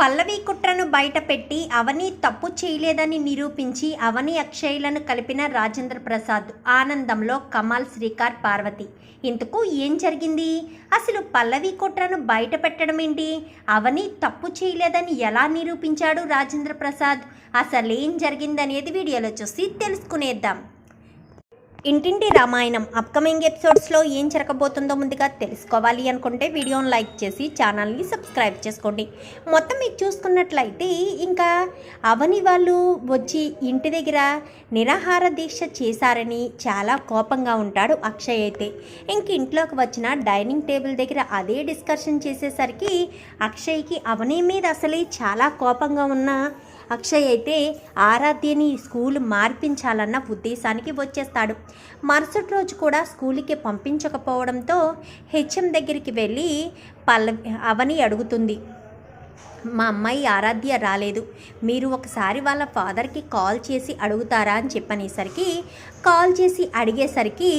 పల్లవి కుట్రను బయటపెట్టి అవని తప్పు చేయలేదని నిరూపించి అవని అక్షయ్లను కలిపిన రాజేంద్ర ప్రసాద్ ఆనందంలో కమాల్ శ్రీకార్ పార్వతి. ఇంతకు ఏం జరిగింది? అసలు పల్లవి కుట్రను బయటపెట్టడం ఏంటి? అవని తప్పు చేయలేదని ఎలా నిరూపించాడు రాజేంద్ర ప్రసాద్? అసలేం జరిగిందనేది వీడియోలో చూసి తెలుసుకునేద్దాం. ఇంటింటి రామాయణం అప్కమింగ్ ఎపిసోడ్స్లో ఏం జరగబోతుందో ముందుగా తెలుసుకోవాలి అనుకుంటే వీడియోని లైక్ చేసి ఛానల్ని సబ్స్క్రైబ్ చేసుకోండి. మొత్తం మీరు చూసుకున్నట్లయితే ఇంకా అవని వాళ్ళు వచ్చి ఇంటి దగ్గర నిరాహార దీక్ష చేశారని చాలా కోపంగా ఉంటాడు అక్షయ్ అయితే. ఇంక ఇంట్లోకి వచ్చిన డైనింగ్ టేబుల్ దగ్గర అదే డిస్కషన్ చేసేసరికి అక్షయ్కి అవని మీద అసలే చాలా కోపంగా ఉన్న అక్షయ్ అయితే ఆరాధ్యని స్కూల్ మార్పించాలన్న ఉద్దేశానికి వచ్చేస్తాడు. మరుసటి రోజు కూడా స్కూల్కి పంపించకపోవడంతో హెచ్ఎం దగ్గరికి వెళ్ళి పల్లవి అవని అడుగుతుంది. మా అమ్మాయి ఆరాధ్య రాలేదు. మీరు ఒకసారి వాళ్ళ ఫాదర్కి కాల్ చేసి అడుగుతారా అని చెప్పనేసరికి కాల్ చేసి అడిగేసరికి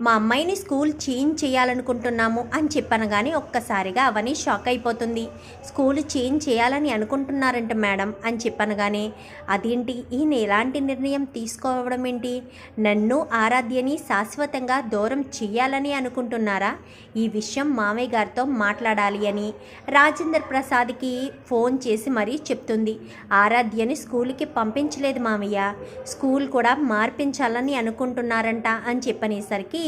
మా అమ్మాయిని స్కూల్ చేంజ్ చేయాలనుకుంటున్నాము అని చెప్పాను కానీ ఒక్కసారిగా అవని షాక్ అయిపోతుంది. స్కూల్ చేంజ్ చేయాలని అనుకుంటున్నారంట మేడం అని చెప్పాను కానీ అదేంటి? ఈయన ఎలాంటి నిర్ణయం తీసుకోవడం ఏంటి? నన్ను ఆరాధ్యని శాశ్వతంగా దూరం చేయాలని అనుకుంటున్నారా? ఈ విషయం మామయ్య గారితో మాట్లాడాలి అని. రాజేందర్ ప్రసాద్కి ఫోన్ చేసి మరీ చెప్తుంది ఆరాధ్యని స్కూల్కి పంపించలేదు మామయ్య. స్కూల్ కూడా మార్పించాలని అనుకుంటున్నారంట అని చెప్పనేసరికి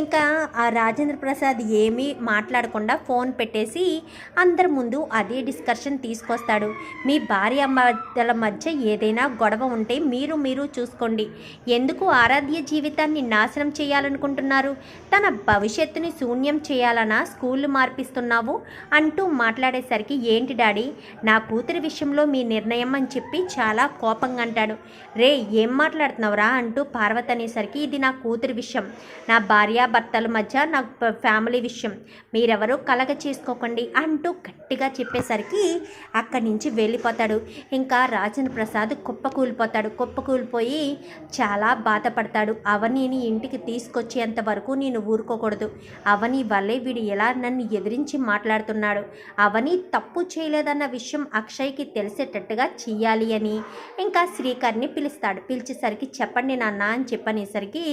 ఇంకా ఆ రాజేంద్ర ప్రసాద్ ఏమీ మాట్లాడకుండా ఫోన్ పెట్టేసి అందరి ముందు అదే డిస్కషన్ తీసుకొస్తాడు. మీ భార్య మధ్యల మధ్య ఏదైనా గొడవ ఉంటే మీరు మీరు చూసుకోండి. ఎందుకు ఆరాధ్య జీవితాన్ని నాశనం చేయాలనుకుంటున్నారు? తన భవిష్యత్తుని శూన్యం చేయాలనా? స్కూల్ మార్పిస్తున్నావు? అంటూ మాట్లాడేసరికి ఏంటి డాడీ నా కూతురి విషయంలో మీ నిర్ణయం అని చెప్పి చాలా కోపంగా అంటాడు. రే ఏం మాట్లాడుతున్నావురా? అంటూ పార్వతి అనేసరికి ఇది నా కూతురి విషయం. నా భార్యాభర్తల మధ్య నా ఫ్యామిలీ విషయం. మీరెవరూ కలగ చేసుకోకండి అంటూ గట్టిగా చెప్పేసరికి అక్కడి నుంచి వెళ్ళిపోతాడు. ఇంకా రాజేంద్ర ప్రసాద్ కుప్పకూలిపోతాడు. కుప్పకూలిపోయి చాలా బాధపడతాడు. అవనిని ఇంటికి తీసుకొచ్చేంత వరకు నేను ఊరుకోకూడదు. అవని వల్లే వీడు ఎలా నన్ను ఎదిరించి మాట్లాడుతున్నాడు. అవని తప్పు చేయలేదన్న విషయం అక్షయ్కి తెలిసేటట్టుగా చెయ్యాలి అని. ఇంకా శ్రీకర్ని పిలుస్తాడు. పిలిచేసరికి చెప్పండి నాన్న అని చెప్పనేసరికి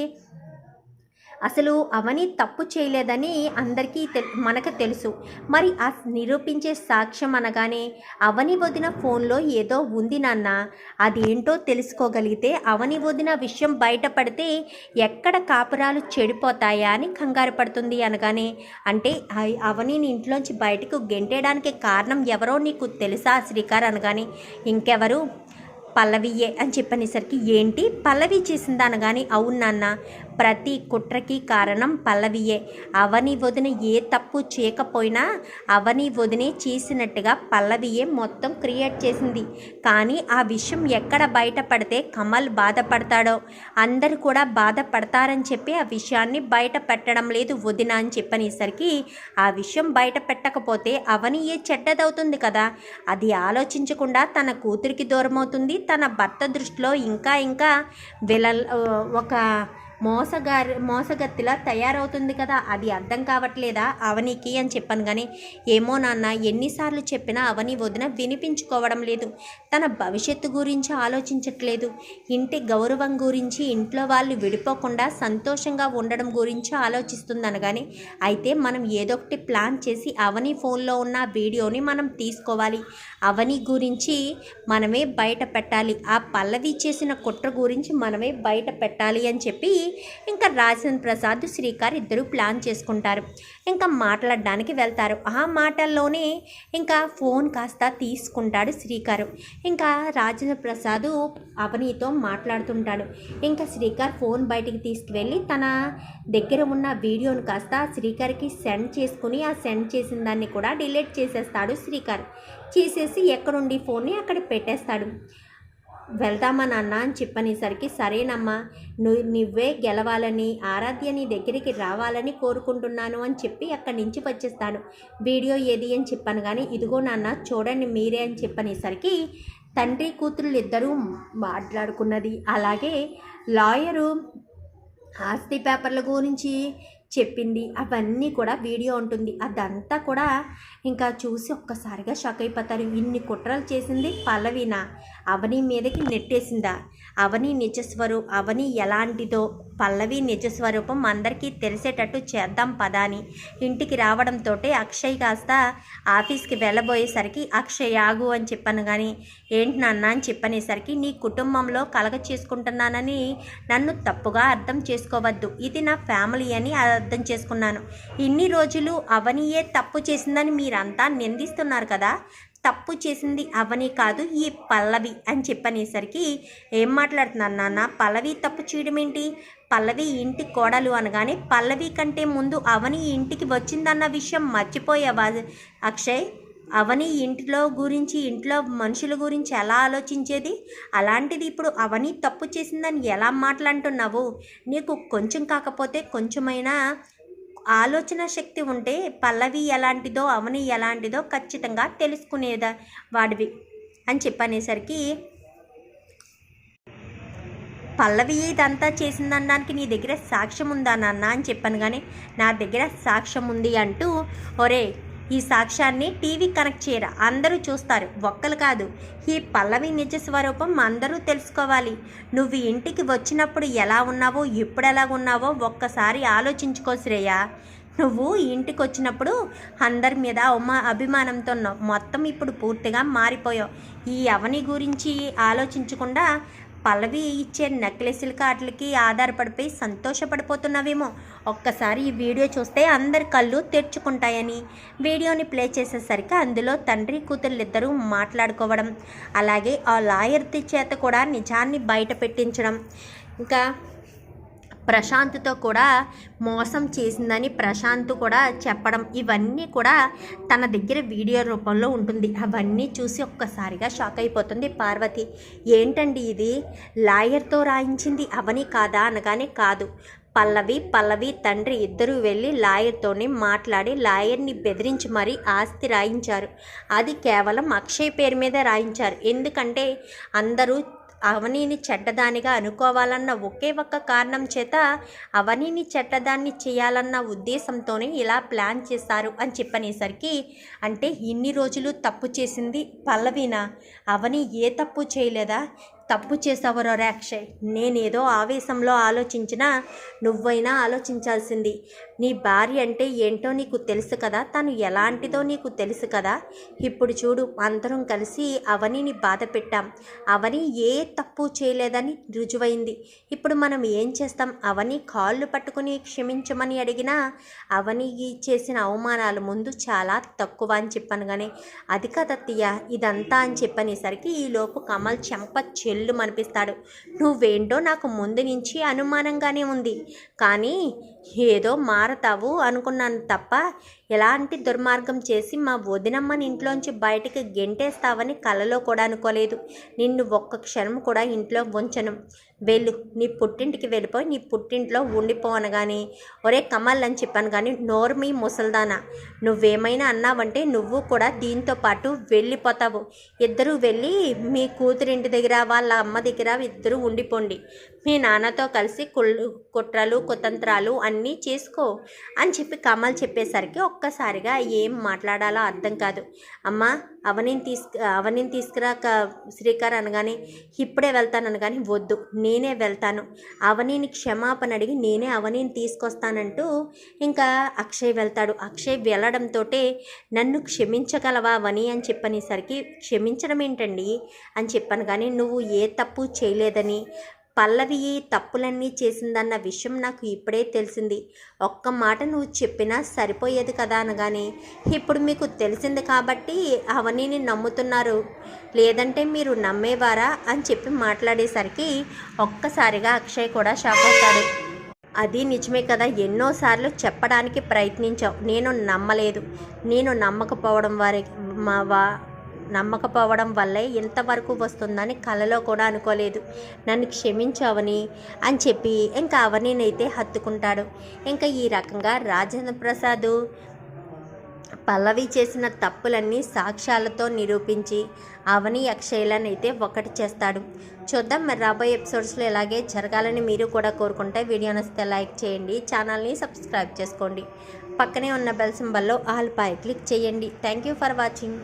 అసలు అవని తప్పు చేయలేదని అందరికీ తె మనకు తెలుసు. మరి ఆ నిరూపించే సాక్ష్యం అనగానే అవని వదిన ఫోన్లో ఏదో ఉంది నాన్న. అదేంటో తెలుసుకోగలిగితే అవని వదిన విషయం బయటపడితే ఎక్కడ కాపురాలు చెడిపోతాయా అని కంగారు పడుతుంది అనగానే అంటే అవని అవనిని ఇంట్లోంచి బయటకు గెంటేయడానికి కారణం ఎవరో నీకు తెలుసా శ్రీకార్? అనగానే ఇంకెవరు? పల్లవియే అని చెప్పనేసరికి ఏంటి? పల్లవి చేసిందా అనగానే అవును నాన్న ప్రతి కుట్రకి కారణం పల్లవియే. అవని వదిన ఏ తప్పు చేయకపోయినా అవని వదినే చేసినట్టుగా పల్లవియే మొత్తం క్రియేట్ చేసింది. కానీ ఆ విషయం ఎక్కడ బయటపడితే కమల్ బాధపడతాడో అందరు కూడా బాధపడతారని చెప్పి ఆ విషయాన్ని బయట పెట్టడం లేదు వదిన అని చెప్పనేసరికి ఆ విషయం బయట పెట్టకపోతే అవని ఏ చెడ్డదవుతుంది కదా? అది ఆలోచించకుండా తన కూతురికి దూరమవుతుంది తన భర్త దృష్టిలో ఇంకా ఇంకా విల ఒక మోసగారి మోసగత్తిలా తయారవుతుంది కదా అది అర్థం కావట్లేదా? అవనికి అని చెప్పాను కానీ ఏమో నాన్న ఎన్నిసార్లు చెప్పినా అవని వదిన వినిపించుకోవడం లేదు. తన భవిష్యత్తు గురించి ఆలోచించట్లేదు. ఇంటి గౌరవం గురించి ఇంట్లో వాళ్ళు విడిపోకుండా సంతోషంగా ఉండడం గురించి ఆలోచిస్తుందనగాని అయితే మనం ఏదో ఒకటి ప్లాన్ చేసి అవని ఫోన్లో ఉన్న వీడియోని మనం తీసుకోవాలి. అవని గురించి మనమే బయట పెట్టాలి. ఆ పల్లవి చేసిన కుట్ర గురించి మనమే బయట పెట్టాలి అని చెప్పి ఇంకా రాజేంద్ర ప్రసాద్ శ్రీకార్ ఇద్దరు ప్లాన్ చేసుకుంటారు. ఇంకా మాట్లాడడానికి వెళ్తారు. ఆ మాటల్లోనే ఇంకా ఫోన్ కాస్త తీసుకుంటాడు శ్రీకారు. ఇంకా రాజేంద్ర ప్రసాద్ అవనీతో మాట్లాడుతుంటాడు. ఇంకా శ్రీకార్ ఫోన్ బయటికి తీసుకువెళ్ళి తన దగ్గర ఉన్న వీడియోను కాస్త శ్రీకార్కి సెండ్ చేసుకుని ఆ సెండ్ చేసిన దాన్ని కూడా డిలీట్ చేసేస్తాడు శ్రీకార్. చేసేసి ఎక్కడుండి ఫోన్ని అక్కడ పెట్టేస్తాడు. వెళ్దామా నాన్న అని చెప్పనేసరికి సరేనమ్మా నువ్వు నువ్వే గెలవాలని ఆరాధ్య నీ దగ్గరికి రావాలని కోరుకుంటున్నాను అని చెప్పి అక్కడి నుంచి వచ్చేస్తాను వీడియో ఏది అని చెప్పాను కానీ ఇదిగో నాన్న చూడండి మీరే అని చెప్పనేసరికి తండ్రి కూతురు ఇద్దరూ మాట్లాడుకున్నది. అలాగే లాయరు ఆస్తి పేపర్ల గురించి చెప్పింది. అవన్నీ కూడా వీడియో ఉంటుంది. అదంతా కూడా ఇంకా చూసి ఒక్కసారిగా షాక్ అయిపోతారు. ఇన్ని కుట్రలు చేసింది పల్లవిన. అవని మీదకి నెట్టేసిందా? అవని నిజస్వరూ అవని ఎలాంటిదో పల్లవి నిజస్వరూపం అందరికీ తెలిసేటట్టు చేద్దాం పదా అని ఇంటికి రావడంతో అక్షయ్ కాస్త ఆఫీస్కి వెళ్ళబోయేసరికి అక్షయ్ ఆగు అని చెప్పాను కానీ ఏంటి నాన్న అని చెప్పనేసరికి నీ కుటుంబంలో కలగ చేసుకుంటున్నానని నన్ను తప్పుగా అర్థం చేసుకోవద్దు. ఇది నా ఫ్యామిలీ అని అర్థం చేసుకున్నాను. ఇన్ని రోజులు అవనియే తప్పు చేసిందని మీ మీరంతా నిందిస్తున్నారు కదా? తప్పు చేసింది అవని కాదు ఈ పల్లవి అని చెప్పనేసరికి ఏం మాట్లాడుతున్నాను నాన్న? పల్లవి తప్పు చేయడం ఏంటి? పల్లవి ఇంటి కోడలు అనగానే పల్లవి కంటే ముందు అవని ఇంటికి వచ్చిందన్న విషయం మర్చిపోయావా అక్షయ్? అవని ఇంటిలో గురించి ఇంట్లో మనుషుల గురించి ఎలా ఆలోచించేది? అలాంటిది ఇప్పుడు అవని తప్పు చేసిందని ఎలా మాట్లాడుతున్నావు నీకు కొంచెం కాకపోతే కొంచెమైనా ఆలోచన శక్తి ఉంటే పల్లవి ఎలాంటిదో అవని ఎలాంటిదో ఖచ్చితంగా తెలుసుకునేదా వాడివి అని చెప్పనేసరికి పల్లవి ఇదంతా చేసిందనడానికి నీ దగ్గర సాక్ష్యం ఉందా నాన్న? అని చెప్పాను కానీ నా దగ్గర సాక్ష్యం ఉంది అంటూ ఒరే ఈ సాక్ష్యాన్ని టీవీ కనెక్ట్ చేయరా? అందరూ చూస్తారు. ఒక్కరు కాదు. ఈ పల్లవి నిజ స్వరూపం అందరూ తెలుసుకోవాలి. నువ్వు ఇంటికి వచ్చినప్పుడు ఎలా ఉన్నావో ఇప్పుడు ఎలా ఉన్నావో ఒక్కసారి ఆలోచించుకో శ్రేయ. నువ్వు ఇంటికి వచ్చినప్పుడు అందరి మీద ఉమా అభిమానంతో ఉన్నావు. మొత్తం ఇప్పుడు పూర్తిగా మారిపోయావు. ఈ అవని గురించి ఆలోచించకుండా పల్లవి ఇచ్చే నెక్లెస్ల కాట్లకి ఆధారపడిపోయి సంతోషపడిపోతున్నావేమో. ఒక్కసారి ఈ వీడియో చూస్తే అందరి కళ్ళు తెరుచుకుంటాయని. వీడియోని ప్లే చేసేసరికి అందులో తండ్రి కూతుళ్ళిద్దరూ మాట్లాడుకోవడం అలాగే ఆ లాయర్ చేత కూడా నిజాన్ని బయట పెట్టించడం. ఇంకా ప్రశాంత్తో కూడా మోసం చేసిందని ప్రశాంత్ కూడా చెప్పడం ఇవన్నీ కూడా తన దగ్గర వీడియో రూపంలో ఉంటుంది. అవన్నీ చూసి ఒక్కసారిగా షాక్ అయిపోతుంది పార్వతి. ఏంటండి ఇది? లాయర్తో రాయించింది అవని కాదా అనగానే కాదు. పల్లవి పల్లవి తండ్రి ఇద్దరూ వెళ్ళి లాయర్తోనే మాట్లాడి లాయర్ని బెదిరించి మరీ ఆస్తి రాయించారు. అది కేవలం అక్షయ్ పేరు మీద రాయించారు. ఎందుకంటే అందరూ అవనీని చెడ్డదానిగా అనుకోవాలన్న ఒకే ఒక్క కారణం చేత అవనీని చెడ్డదాన్ని చేయాలన్న ఉద్దేశంతోనే ఇలా ప్లాన్ చేశారు అని చెప్పనేసరికి అంటే ఇన్ని రోజులు తప్పు చేసింది పల్లవినా అవని ఏ తప్పు చేయలేదా? తప్పు చేసావరో రాక్షయ్ నేనేదో ఆవేశంలో ఆలోచించినా నువ్వైనా ఆలోచించాల్సింది. నీ భార్య అంటే ఏంటో నీకు తెలుసు కదా? తను ఎలాంటిదో నీకు తెలుసు కదా? ఇప్పుడు చూడు అందరం కలిసి అవనిని బాధ పెట్టాం. అవని ఏ తప్పు చేయలేదని రుజువైంది. ఇప్పుడు మనం ఏం చేస్తాం? అవని కాళ్ళు పట్టుకుని క్షమించమని అడిగినా అవని చేసిన అవమానాలు ముందు చాలా తక్కువ అని చెప్పాను కానీ అది కదత్తయ్య ఇదంతా అని చెప్పనేసరికి ఈలోపు కమల్ చెంప చెల్లు మనిపిస్తాడు నువ్వేంటో నాకు ముందు నుంచి అనుమానంగానే ఉంది. కానీ ఏదో మారతావు అనుకున్నాను తప్ప ఎలాంటి దుర్మార్గం చేసి మా వదినమ్మని ఇంట్లోంచి బయటికి గెంటేస్తావని కలలో కూడా అనుకోలేదు. నిన్ను ఒక్క క్షణం కూడా ఇంట్లో ఉంచను. వెళ్ళు నీ పుట్టింటికి వెళ్ళిపోయి నీ పుట్టింట్లో ఉండిపోను కానీ ఒరే కమల్ అని చెప్పాను కానీ నోర్మి ముసల్దానా. నువ్వేమైనా అన్నావంటే నువ్వు కూడా దీంతో పాటు వెళ్ళిపోతావు. ఇద్దరూ వెళ్ళి మీ కూతురింటి దగ్గర వాళ్ళ అమ్మ దగ్గర ఇద్దరు ఉండిపోండి. మీ నాన్నతో కలిసి కుళ్ళు కుట్రలు కుతంత్రాలు అన్నీ చేసుకో అని చెప్పి కమల్ చెప్పేసరికి ఒక్కసారిగా ఏం మాట్లాడాలో అర్థం కాదు. అమ్మ అవనిని తీసుకు అవనిని తీసుకురా శ్రీకర్ అనగానే ఇప్పుడే వెళ్తాను అనగానే వద్దు నేనే వెళ్తాను. అవనిని క్షమాపణ అడిగి నేనే అవనిని తీసుకొస్తానంటూ ఇంకా అక్షయ్ వెళ్తాడు. అక్షయ్ వెళ్ళడంతో నన్ను క్షమించగలవా అవని అని చెప్పనేసరికి క్షమించడం ఏంటండి అని చెప్పాను కానీ నువ్వు ఏ తప్పు చేయలేదని పల్లవి ఈ తప్పులన్నీ చేసిందన్న విషయం నాకు ఇప్పుడే తెలిసింది. ఒక్క మాట నువ్వు చెప్పినా సరిపోయేది కదా అనగానే ఇప్పుడు మీకు తెలిసింది కాబట్టి అవనీని నమ్ముతున్నారు. లేదంటే మీరు నమ్మేవారా? అని చెప్పి మాట్లాడేసరికి ఒక్కసారిగా అక్షయ్ కూడా షాక్ అవుతాడు. అది నిజమే కదా ఎన్నోసార్లు చెప్పడానికి ప్రయత్నించావు. నేను నమ్మలేదు. నేను నమ్మకపోవడం వారి మా వా నమ్మకపోవడం వల్లే ఇంతవరకు వస్తుందని కలలో కూడా అనుకోలేదు. నన్ను క్షమించవని అని చెప్పి ఇంకా అవనీనైతే హత్తుకుంటాడు. ఇంకా ఈ రకంగా రాజేంద్ర ప్రసాద్ పల్లవి చేసిన తప్పులన్నీ సాక్ష్యాలతో నిరూపించి అవని అక్షయ్లనైతే ఒకటి చేస్తాడు. చూద్దాం మరి రాబోయే ఎపిసోడ్స్లో ఇలాగే జరగాలని మీరు కూడా కోరుకుంటే వీడియో నచ్చితే లైక్ చేయండి ఛానల్ని సబ్స్క్రైబ్ చేసుకోండి. పక్కనే ఉన్న బెల్ సింబల్లో ఆల్ పై క్లిక్ చేయండి. Thank you for watching.